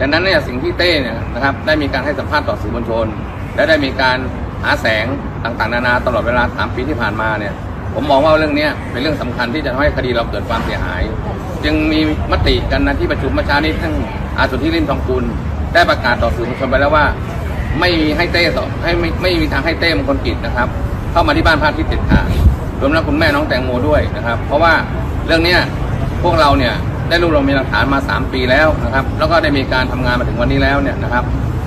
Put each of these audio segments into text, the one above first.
ดังนั้นเนี่ยสิ่งที่เต้เนี่ยนะครับได้มีการให้สัมภาษณ์ต่อสื่อมวลชน และได้มีการหาแสงต่างๆ นานาตลอดเวลาสามปีที่ผ่านมาเนี่ยผมมองว่าเรื่องนี้เป็นเรื่องสำคัญที่จะทำให้คดีเราเกิดความเสียหาย จึงมีมติกันนะที่ประชุมเมื่อเช้านี้ทั้งอาสุทธิริมทองกุลได้ประกาศต่อสื่อมวลชนไปแล้วว่า ไม่มีให้เต้ต่อให้ไม่ไม่มีทางให้เต้มงคลกิจนะครับ เข้ามาที่บ้านพระอาทิตย์เด็ดขารวมทั้งคุณแม่น้องแตงโมด้วยนะครับ เพราะว่าเรื่องเนี้ยพวกเราเนี่ย ได้รวบรวมมีหลักฐานมา 3 ปีแล้วนะครับ แล้วก็ได้มีการทำงานมาถึงวันนี้แล้วเนี่ยนะครับ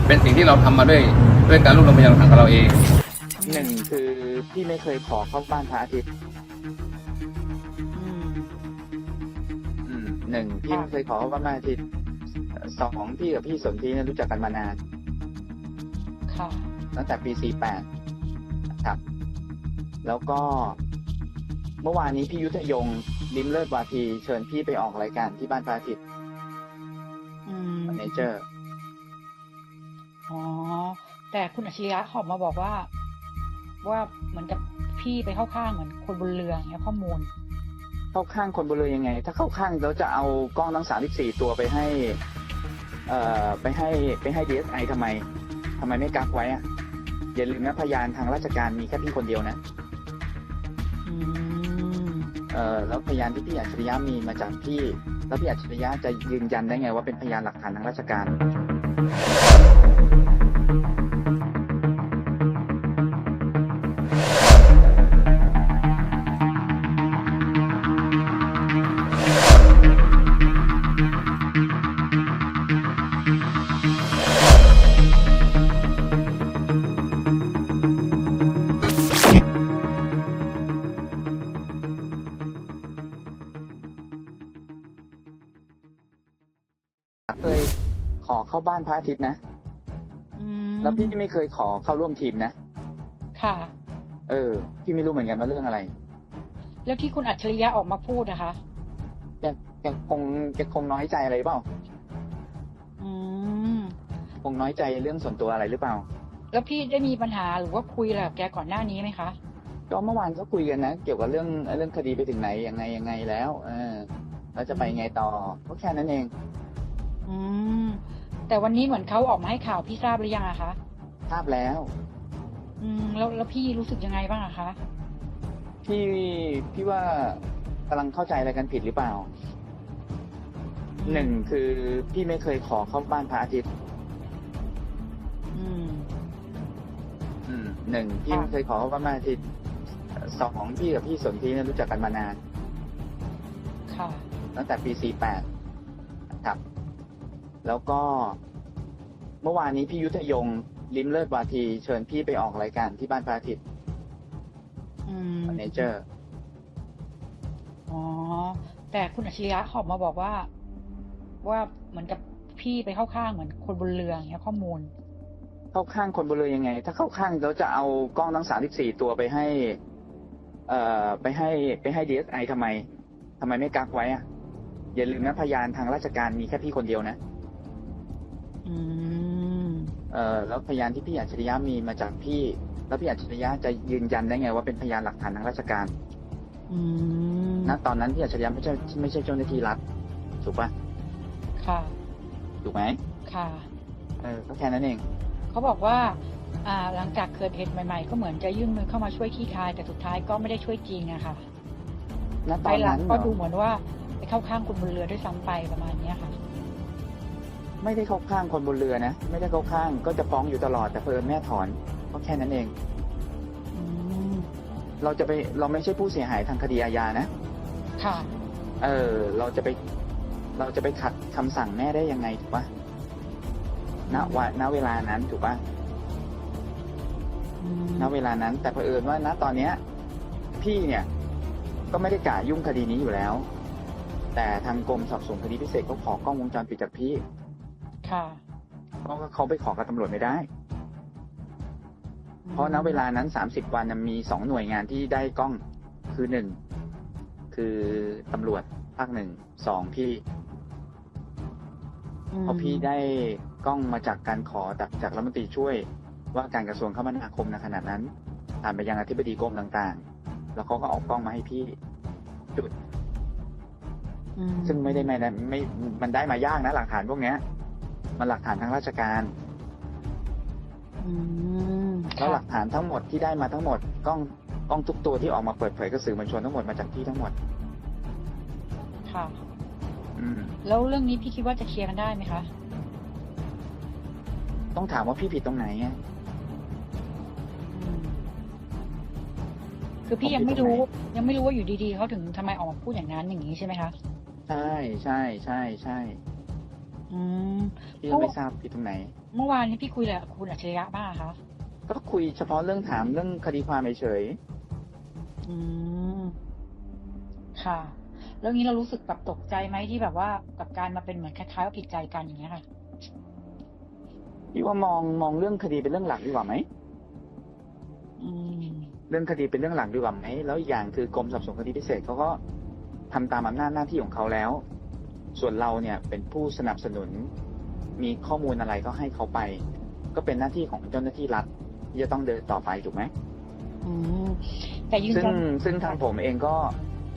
เป็นสิ่งที่เราทำมาด้วยด้วยการรวบรวมพยานหลักฐานของเราเองหนึ่งคือพี่ไม่เคยขอเข้าบ้านพระอาทิตย์อืมอืมหนึ่งพี่ไม่เคยขอเข้าบ้านพระอาทิตย์เอ่อสองพี่กับพี่สนธิเนี่ยรู้จักกันมานานค่ะตั้งแต่ปี48ครับ แล้วก็ เมื่อวานนี้พี่ยุทธยงลิมเลิศวาทีเชิญพี่ไปออกรายการที่บ้านพระอาทิตย์อืมเนเจอร์ อ๋อ แต่คุณอัจฉริยะเขาออกมาบอกว่า ว่าเหมือนกับพี่ไปเข้าข้างเหมือนคนบนเรืออย่างเงี้ยข้อมูล เข้าข้างคนบนเรือยังไง ถ้าเข้าข้างแล้วจะเอากล้องทั้ง34ตัวไปให้ เอ่อไปให้ไปให้ DSI ทำไมทำไมไม่กักไว้อะอย่าลืมนะพยานทางราชการมีแค่พี่คนเดียวนะ อืมเอ่อ แล้วพยานที่พี่อัจฉริยะมีมาจากพี่ แล้วพี่อัจฉริยะจะยืนยันได้ไงว่าเป็นพยานหลักฐานทางราชการ บ้านพระอาทิตย์นะอืมแล้วพี่ไม่เคยขอเข้าร่วมทีมนะค่ะ เออ พี่ไม่รู้เหมือนกันว่าเรื่องอะไร แล้วที่คุณอัจฉริยะออกมาพูดนะคะแกแกคงแกคงน้อยใจอะไรหรือเปล่าอืมคงน้อยใจเรื่องส่วนตัวอะไรหรือเปล่า แล้วพี่ได้มีปัญหาหรือว่าคุยอะไรกับแกก่อนหน้านี้ไหมคะก็เมื่อวานก็คุยกันนะเกี่ยวกับเรื่องเรื่องคดีไปถึงไหนยังไงยังไงแล้ว เออแล้วจะไปไงต่อก็แค่นั้นเอง อืม แต่วันนี้เหมือนเขาออกมาให้ข่าวพี่ทราบหรือยังอะคะ ทราบแล้ว อืม แล้วแล้วพี่รู้สึกยังไงบ้างอะคะ พี่พี่ว่ากำลังเข้าใจอะไรกันผิดหรือเปล่าหนึ่งคือพี่ไม่เคยขอเข้าบ้านพระอาทิตย์อืม อืมหนึ่งพี่ค่ะไม่เคยขอเข้าบ้านพระอาทิตย์เอ่อสองพี่กับพี่สนธิเนี่ยรู้จักกันมานาน ค่ะ ตั้งแต่ปี48ครับ แล้วก็เมื่อวานนี้พี่ยุทธยงลิมเลิศวาที เชิญพี่ไปออกรายการที่บ้านพระอาทิตย์อืมเนเจอร์อ๋อ แต่คุณอัจฉริยะเขาออกมาบอกว่า ว่าเหมือนกับพี่ไปเข้าข้างเหมือนคนบนเรืออย่างเงี้ยข้อมูล เข้าข้างคนบนเรือยังไง ถ้าเข้าข้างแล้วจะเอากล้องทั้ง34ตัวไปให้ เอ่อ ไปให้ไปให้ DSI ทำไมทำไมไม่กักไว้อะอย่าลืมนะพยานทางราชการมีแค่พี่คนเดียวนะ อืมเอ่อแล้วพยานที่พี่อัจฉริยะมีมาจากพี่ แล้วพี่อัจฉริยะจะยืนยันได้ไงว่าเป็นพยานหลักฐานทางราชการอืมณตอนนั้นพี่อัจฉริยะไม่ใช่ไม่ใช่เจ้าหน้าที่รัฐถูกปะค่ะ ถูกไหมค่ะ เออก็แค่นั้นเองเขาบอกว่าอ่าหลังจากเกิดเหตุใหม่ ๆ ก็เหมือนจะยื่นมือเข้ามาช่วยขี้คายแต่สุดท้ายก็ไม่ได้ช่วยจริงอะค่ะณตไปอนหลันั้งนก็เหรดูอเหมือนว่าไปเข้าข้างคนบนเรือด้วยซ้ำไปประมาณเนี้ยค่ะ ไม่ได้เข้าข้างคนบนเรือนะ ไม่ได้เข้าข้างก็จะฟ้องอยู่ตลอดแต่เพลินแม่ถอนก็แค่นั้นเองอืมเราจะไปเราไม่ใช่ผู้เสียหายทางคดีอาญานะ ค่ะ เออ เราจะไป เราจะไปขัดคำสั่งแม่ได้ยังไงถูกปะณวันณเวลานั้นถูกปะอืมณเวลานั้น แต่เผอิญว่าณตอนเนี้ย พี่เนี่ย ก็ไม่ได้กะยุ่งคดีนี้อยู่แล้ว แต่ทางกรมสอบสวนคดีพิเศษเขาขอกล้องวงจรปิดจากพี่ ค่ะ เพราะว่าเขาไปขอกับตำรวจไม่ได้ เพราะณเวลานั้นสามสิบวันน่ะมีสองหน่วยงานที่ได้กล้องคือหนึ่งคือตำรวจภาคหนึ่งสองพี่อืมเพราะพี่ได้กล้องมาจากการขอจากจากรัฐมนตรีช่วย ว่าการกระทรวงคมนาคมในขณะนั้นผ่านไปยังอธิบดีกรมต่างๆ แล้วเขาก็เออกกล้องมาให้พี่จุดอืมซึ่งไม่ได้ไม่ได้ไม่มันได้มายากนะหลักฐานพวกเนี้ย มันหลักฐานทางราชการ อืมแล้วหลัค่ะกฐานทั้งหมดที่ได้มาทั้งหมดกล้องกล้องทุกตัวที่ออกมาเปิดเผยกับสื่อมวลชนทั้งหมดมาจากที่ทั้งหมด ค่ะ อืม แล้วเรื่องนี้พี่คิดว่าจะเคลียร์กันได้ไหมคะ ต้องถามว่าพี่ผิดตรงไหนไง อืมคือพี่ยังไม่รู้ ยังไม่รู้ว่าอยู่ดีๆเขาถึงทำไมออกมาพูดอย่างนั้นอย่างนี้ใช่ไหมคะ ใช่ใช่ใช่ใช่ อืมพี่ก็ไม่ทราบผิดตรงไหน เมื่อวานนี้พี่คุยกับคุณอัจฉริยะบ้างคะก็คุยเฉพาะเรื่องถามเรื่องคดีความเฉยอืมค่ะ แล้วนี้เรารู้สึกแบบตกใจไหมที่แบบว่ากับการมาเป็นเหมือนคล้ายๆว่าผิดใจกันอย่างเงี้ยค่ะๆพี่ว่ามองมองเรื่องคดีเป็นเรื่องหลักดีกว่าไหมอืมเรื่องคดีเป็นเรื่องหลักดีกว่าไหมแล้วอีกอย่างคือกรมสอบสวนคดีพิเศษเขาก็ทำตามอำนาจหน้าที่ของเขาแล้ว ส่วนเราเนี่ยเป็นผู้สนับสนุน มีข้อมูลอะไรก็ให้เขาไป ก็เป็นหน้าที่ของเจ้าหน้าที่รัฐที่จะต้องเดินต่อไปถูกไหมอืมแต่ยืนซึ่งยันซึ่งทางผมเองก็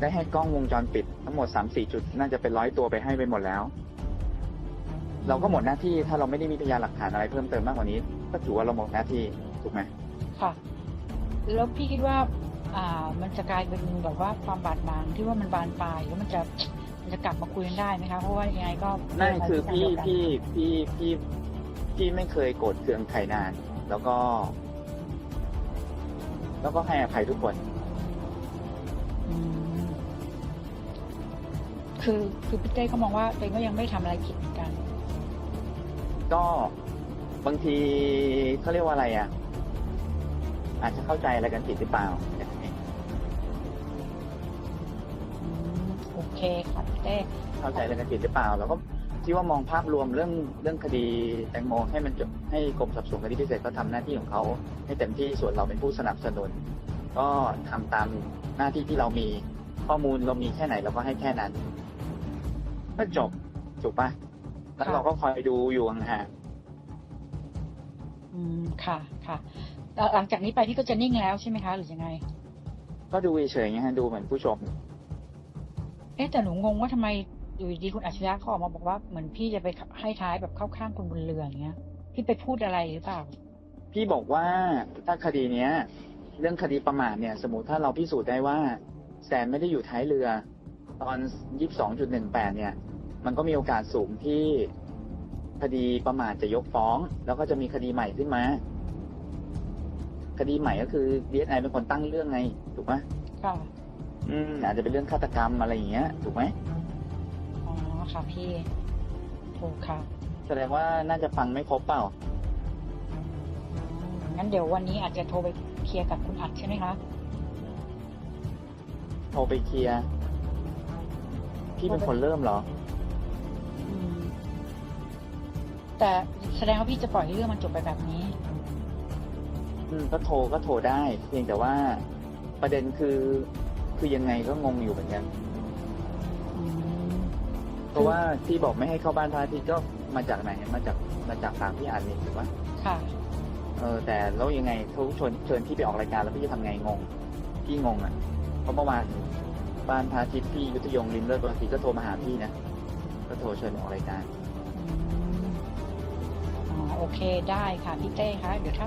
ได้ให้กล้องวงจรปิดทั้งหมดสามสี่จุดน่าจะเป็นร้อยตัวไปให้ไปหมดแล้ว เราก็หมดหน้าที่ถ้าเราไม่ได้มีพยานหลักฐานอะไรเพิ่มเติมมากกว่านี้ ก็ถือว่าเราหมดหน้าที่ถูกไหมค่ะ แล้วพี่คิดว่า อ่า มันจะกลายเป็นแบบว่าความบาดหมางที่ว่ามันบานปลายแล้วมันจะมัน จะกลับมาคุยกันได้ไหมคะเพราะว่ายังไงก็นั่นคือพี่เดียวกันพี่พี่พี่พี่ไม่เคยโกรธเคืองใครนาน แล้วก็ แล้วก็ให้อภัยทุกคนอืมคือคือพี่เต้ก็มองว่าตัวเองก็ยังไม่ทำอะไรผิดเหมือนกัน ก็บางทีเขาเรียกว่าอะไรอะ อาจจะเข้าใจอะไรกันผิดหรือเปล่า เคค่ะพี่เต้เข้าใจอะไรกันผิดหรือเปล่าเราก็คิดว่ามองภาพรวมเรื่องเรื่องคดีแตงโมให้มันจบให้กรมสอบสวนคดีพิเศษก็ทำหน้าที่ของเขาให้เต็มที่ส่วนเราเป็นผู้สนับสนุน ก็ทำตามหน้าที่ที่เรามีข้อมูลเรามีแค่ไหนเราก็ให้แค่นั้นก็จบถูกปะแล้วเราก็คอยดูอยู่ห่างอืมค่ะค่ะแล้วหลังจากนี้ไปพี่ก็จะนิ่งแล้วใช่ไหมคะ หรือยังไงๆก็ดูเฉยๆไงฮะดูเหมือนผู้ชม เอ๊ะแต่หนูงงว่าทำไมอยู่ดีๆคุณอัจฉริยะเขาออกมาบอกว่าเหมือนพี่จะไปให้ท้ายแบบเข้าข้างคนบนเรืออย่างเงี้ย พี่ไปพูดอะไรหรือเปล่า พี่บอกว่าถ้าคดีเนี้ย เรื่องคดีประมาทเนี่ย สมมติถ้าเราพิสูจน์ได้ว่า แซนไม่ได้อยู่ท้ายเรือ ตอนยี่สิบสองจุดหนึ่งแปดเนี่ย มันก็มีโอกาสสูงที่คดีประมาทจะยกฟ้อง แล้วก็จะมีคดีใหม่ขึ้นมา คดีใหม่ก็คือดีเอสไอเป็นคนตั้งเรื่องไงถูกไหมค่ะ อืมอาจจะเป็นเรื่องฆาตกรรมอะไรอย่างเงี้ย ถูกไหมอ๋อค่ะพี่ ถูกค่ะแสดงว่าน่าจะฟังไม่ครบเปล่า อืมงั้นเดี๋ยววันนี้อาจจะโทรไปเคลียร์กับคุณอัดใช่ไหมคะ โทรไปเคลียร์พี่เป็นคนเริ่มเหรอ อืม แต่แสดงว่าพี่จะปล่อยให้เรื่องมันจบไปแบบนี้ อืมก็โทรก็โทรได้ เพียงแต่ว่าประเด็นคือ คือยังไงก็งงอยู่เหมือนกันอืมเพราะว่าที่บอกไม่ให้เข้าบ้านพระอาทิตย์ก็มาจากไหนมาจากมาจากปากพี่อ่านเองถูกปะค่ะ เออ แต่แล้วยังไงเขาชวนเชิญพี่ไปออกรายการแล้วพี่จะทำไงงงพี่งงอะ เพราะเมื่อวานบ้านพระอาทิตย์พี่ยุทธยงริมเลิศปกติก็โทรมาหาพี่นะก็โทรเชิญออกรายการอืมอ๋อโอเคได้ค่ะพี่เต้คะเดี๋ยวถ้า